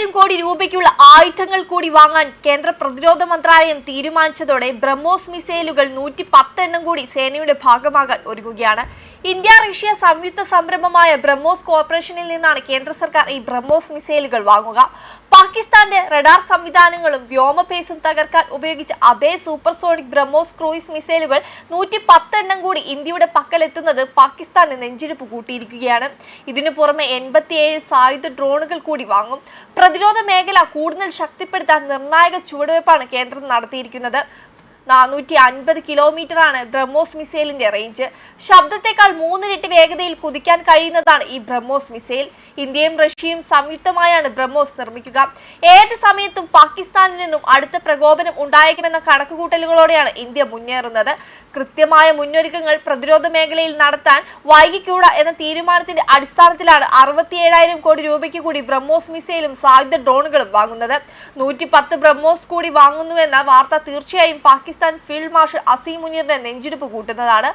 ഇരുപത്തിയേഴായിരം കോടി രൂപയ്ക്കുള്ള ആയുധങ്ങൾ കൂടി വാങ്ങാൻ കേന്ദ്ര പ്രതിരോധ മന്ത്രാലയം തീരുമാനിച്ചതോടെ ബ്രഹ്മോസ് മിസൈലുകൾ നൂറ്റി പത്തെണ്ണം കൂടി സേനയുടെ ഭാഗമാകാൻ ഒരുങ്ങുകയാണ്. ഇന്ത്യ റഷ്യ സംയുക്ത സംരംഭമായ ബ്രഹ്മോസ് കോർപ്പറേഷനിൽ നിന്നാണ് കേന്ദ്ര സർക്കാർ ഈ ബ്രഹ്മോസ് മിസൈലുകൾ വാങ്ങുക. പാകിസ്ഥാന്റെ റഡാർ സംവിധാനങ്ങളും വ്യോമപേസും തകർക്കാൻ ഉപയോഗിച്ച അതേ സൂപ്പർസോണിക് ബ്രഹ്മോസ് ക്രൂയിസ് മിസൈലുകൾ നൂറ്റി പത്തെണ്ണം കൂടി ഇന്ത്യയുടെ പക്കലെത്തുന്നത് പാകിസ്ഥാന് നെഞ്ചിടിപ്പ് കൂട്ടിയിരിക്കുകയാണ്. ഇതിനു പുറമെ എൺപത്തിയേഴ് സായുധ ഡ്രോണുകൾ കൂടി വാങ്ങും. പ്രതിരോധ മേഖല കൂടുതൽ ശക്തിപ്പെടുത്താൻ നിർണായക ചുവടുവയ്പ്പാണ് കേന്ദ്രം നടത്തിയിരിക്കുന്നത്. നാനൂറ്റി അൻപത് കിലോമീറ്റർ ആണ് ബ്രഹ്മോസ് മിസൈലിന്റെ റേഞ്ച് ശബ്ദത്തെക്കാൾ മൂന്നിരട്ടി വേഗതയിൽ കുതിക്കാൻ കഴിയുന്നതാണ് ഈ ബ്രഹ്മോസ് മിസൈൽ. ഇന്ത്യയും റഷ്യയും സംയുക്തമായാണ് ബ്രഹ്മോസ് നിർമ്മിക്കുക. ഏത് സമയത്തും പാകിസ്ഥാനിൽ നിന്നും അടുത്ത പ്രകോപനം ഉണ്ടായേക്കുമെന്ന കണക്കുകൂട്ടലുകളോടെയാണ് ഇന്ത്യ മുന്നേറുന്നത്. കൃത്യമായ മുന്നൊരുക്കങ്ങൾ പ്രതിരോധ മേഖലയിൽ നടത്താൻ വൈകിക്കൂട എന്ന തീരുമാനത്തിന്റെ അടിസ്ഥാനത്തിലാണ് അറുപത്തിയേഴായിരം കോടി രൂപയ്ക്ക് കൂടി ബ്രഹ്മോസ് മിസൈലും സായുധ ഡ്രോണുകളും വാങ്ങുന്നത്. നൂറ്റി പത്ത് ബ്രഹ്മോസ് കൂടി വാങ്ങുന്നുവെന്ന വാർത്ത തീർച്ചയായും പാകിസ്ഥാൻ ഫീൽഡ് മാർഷൽ അസീം മുനീറിന്റെ നെഞ്ചിടിപ്പ് കൂട്ടുന്നതാണ്